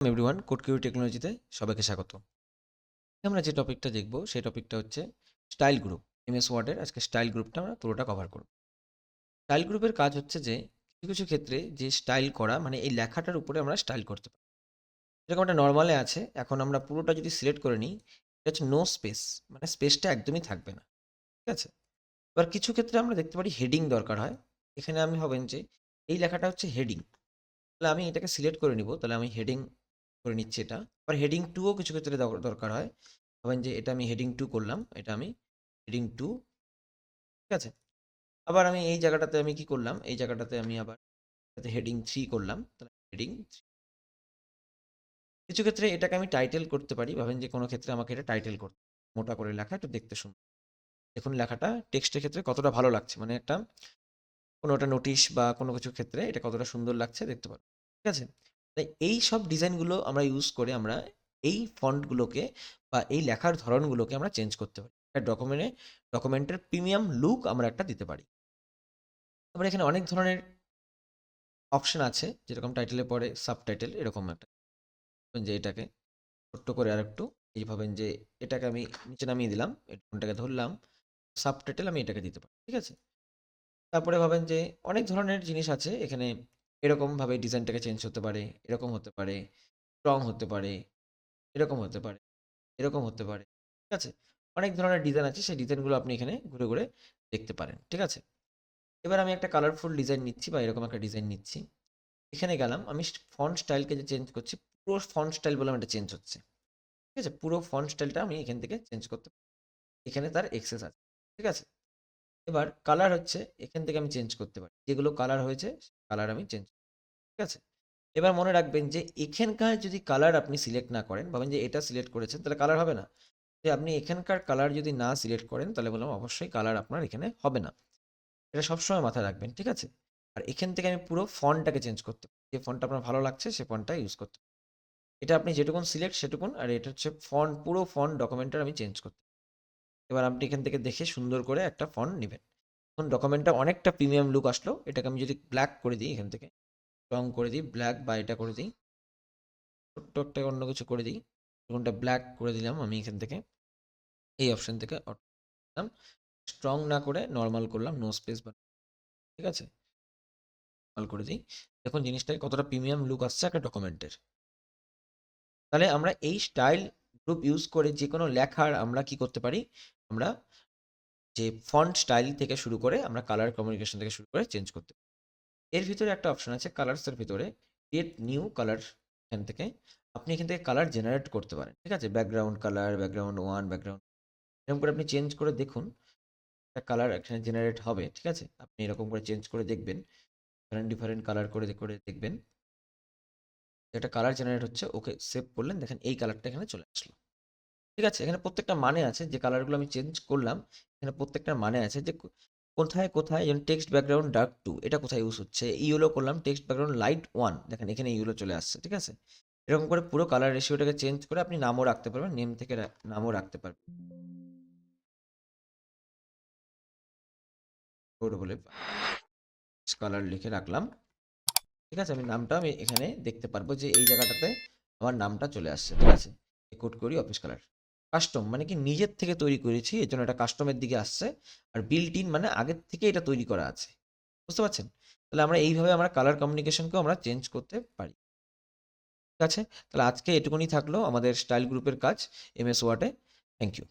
Everyone কোডকিউ টেকনোলজিতে সবাইকে স্বাগত। আমরা যে টপিকটা দেখব, সেই টপিকটা হচ্ছে স্টাইল গ্রুপ এমএস ওয়ার্ডের আজকে স্টাইল গ্রুপটা আমরা পুরোটা কভার করব। স্টাইল গ্রুপের কাজ হচ্ছে যে, কিছু কিছু ক্ষেত্রে যে স্টাইল করা মানে এই লেখাটার উপরে আমরা স্টাইল করতে পারি। যেরকম একটা নর্মালে আছে, এখন আমরা পুরোটা যদি সিলেক্ট করে নিই, এটা হচ্ছে নো স্পেস মানে স্পেসটা একদমই থাকবে না, ঠিক আছে? এবার কিছু ক্ষেত্রে আমরা দেখতে পারি হেডিং দরকার হয়, এখানে আমি হবেন যে, এই লেখাটা হচ্ছে হেডিং তাহলে আমি এটাকে সিলেক্ট করে নিব, তাহলে আমি হেডিং করে নিচ্ছি এটা। আবার হেডিং টুও কিছু ক্ষেত্রে দরকার হয়। ভাবেন যে এটা আমি হেডিং টু করলাম, এটা আমি হেডিং টু ঠিক আছে? আবার আমি এই জায়গাটাতে আমি কি করলাম? এই জায়গাটাতে আমি আবার হেডিং থ্রি করলাম, তাহলে হেডিং কিছু ক্ষেত্রে এটাকে আমি টাইটেল করতে পারি, ভাবেন যে কোনো ক্ষেত্রে আমাকে এটা টাইটেল করতে মোটা করে লেখা, একটু দেখতে সুন্দর। দেখুন লেখাটা, টেক্সটের ক্ষেত্রে কতটা ভালো লাগছে মানে একটা কোনো একটা নোটিশ বা কোনো কিছু ক্ষেত্রে এটা কতটা সুন্দর লাগছে, দেখতে পারো ঠিক আছে? তাই এই সব ডিজাইনগুলো আমরা ইউজ করে আমরা এই ফন্টগুলোকে বা এই লেখার ধরনগুলোকে আমরা চেঞ্জ করতে পারি। একটা ডকুমেন্টে ডকুমেন্টের প্রিমিয়াম লুক আমরা একটা দিতে পারি। তারপরে এখানে অনেক ধরনের অপশন আছে, যেরকম টাইটেলে পরে সাবটাইটেল এরকম একটা। যে এটাকে ছোট্ট করে আর একটু এই ভাবেন যে এটাকে আমি নিচে নামিয়ে দিলাম ফোনটাকে ধরলাম সাবটাইটেল আমি এটাকে দিতে পারি, ঠিক আছে? তারপরে ভাবেন যে অনেক ধরনের জিনিস আছে, এখানে এরকমভাবে ডিজাইনটাকে চেঞ্জ হতে পারে, এরকম হতে পারে স্ট্রং হতে পারে, এরকম হতে পারে, এরকম হতে পারে, ঠিক আছে? অনেক ধরনের ডিজাইন আছে, সেই ডিজাইনগুলো আপনি এখানে ঘুরে ঘুরে দেখতে পারেন, ঠিক আছে? এবার আমি একটা কালারফুল ডিজাইন নিচ্ছি বা এরকম একটা ডিজাইন নিচ্ছি। এখানে গেলাম, আমি ফন্ট স্টাইলকে যে চেঞ্জ করছি, পুরো ফন্ট স্টাইল বলে এটা চেঞ্জ হচ্ছে, ঠিক আছে? পুরো ফন্ট স্টাইলটা আমি এখান থেকে চেঞ্জ করতে পারি। এখানে তার এক্সেস আছে, ঠিক আছে? এবার কালার হচ্ছে, এখান থেকে আমি চেঞ্জ করতে পারি। যেগুলো কালার হয়েছে কালার আমি চেঞ্জ ঠিক আছে? এবার মনে রাখবেন যে, এখানকার যদি কালার আপনি সিলেক্ট না করেন, ভাবেন যে এটা সিলেক্ট করেছেন, তাহলে কালার হবে না। যে আপনি এখানকার কালার যদি না সিলেক্ট করেন, তাহলে বললাম অবশ্যই কালার আপনার এখানে হবে না। এটা সবসময় মাথায় রাখবেন, ঠিক আছে? আর এখান থেকে আমি পুরো ফন্টটাকে চেঞ্জ করতে যে ফন্টটা আপনার ভালো লাগছে, সে ফন্টটা ইউজ করতে এটা আপনি যেটুকুন সিলেক্ট সেটুকুন, আর এটা হচ্ছে ফন্ট পুরো ফন্ট ডকুমেন্টের আমি চেঞ্জ করতে এবার আপনি এখান থেকে দেখে সুন্দর করে একটা ফন্ট নেবেন। এখন ডকুমেন্টটা অনেকটা প্রিমিয়াম লুক আসলো। এটাকে আমি যদি ব্ল্যাক করে দিই এখান থেকে, রং করে দিই ব্ল্যাক বা এটা করে দিই, ছোট্ট একটা অন্য কিছু করে দিই কোনটা ব্ল্যাক করে দিলাম আমি এখান থেকে। এই অপশন থেকে দিলাম। স্ট্রং না করে নর্মাল করলাম নো স্পেস বা ঠিক আছে? নর্মাল করে দিই। দেখুন জিনিসটা কতটা প্রিমিয়াম লুক আসছে একটা ডকুমেন্টের তাহলে আমরা এই স্টাইল গ্রুপ ইউজ করে যে কোনো লেখার আমরা কি করতে পারি? আমরা যে ফন্ট স্টাইল থেকে শুরু করে আমরা কালার কমিউনিকেশন থেকে শুরু করে চেঞ্জ করতে এর ভিতরে একটা অপশন আছে কালার্সের ভিতরে ক্রিয়েট নিউ কালার এখান থেকে। আপনি এখান থেকে কালার জেনারেট করতে পারেন, ঠিক আছে? Background colour background one background এরকম করে আপনি চেঞ্জ করে দেখুন, একটা কালার এখানে জেনারেট হবে, ঠিক আছে? আপনি এরকম করে চেঞ্জ করে দেখবেন ডিফারেন্ট ডিফারেন্ট কালার করে করে দেখবেন। একটা কালার জেনারেট হচ্ছে, ওকে সেভ করলেন, দেখেন এই কালারটা এখানে চলে আসলো। ঠিক আছে? এখানে প্রত্যেকটা মানে আছে, যে কালারগুলো আমি চেঞ্জ করলাম, এখানে প্রত্যেকটা মানে আছে যে কোথায় কোথায়, যেমন টেক্সট ব্যাকগ্রাউন্ড ডার্ক টু এটা কোথায় ইউজ হচ্ছে? ইউলো করলাম টেক্সট ব্যাকগ্রাউন্ড লাইট ওয়ান দেখেন এখানে ইউলো চলে আসছে, ঠিক আছে? এরকম করে পুরো কালার রেশিওটাকে চেঞ্জ করে আপনি নামও রাখতে পারবেন নেম থেকে নামও রাখতে পারবেন। কালার লিখে রাখলাম, ঠিক আছে? আমি নামটা আমি এখানে দেখতে পারব যে এই জায়গাটাতে আমার নামটা চলে আসছে, ঠিক আছে? কোড করি অফিস কালার কাস্টম মানে কি নিজের থেকে তৈরি করেছি এর জন্য এটা কাস্টমের দিকে আসছে। আর বিল্ট ইন মানে আগের থেকে এটা তৈরি করা আছে। বুঝতে পারছেন? তাহলে আমরা এইভাবে আমরা কালার কমিউনিকেশনকেও আমরা চেঞ্জ করতে পারি। ঠিক আছে? তাহলে আজকে এটুকুনি থাকল আমাদের স্টাইল গ্রুপের কাজ এম এস ওয়ার্ডে থ্যাংক ইউ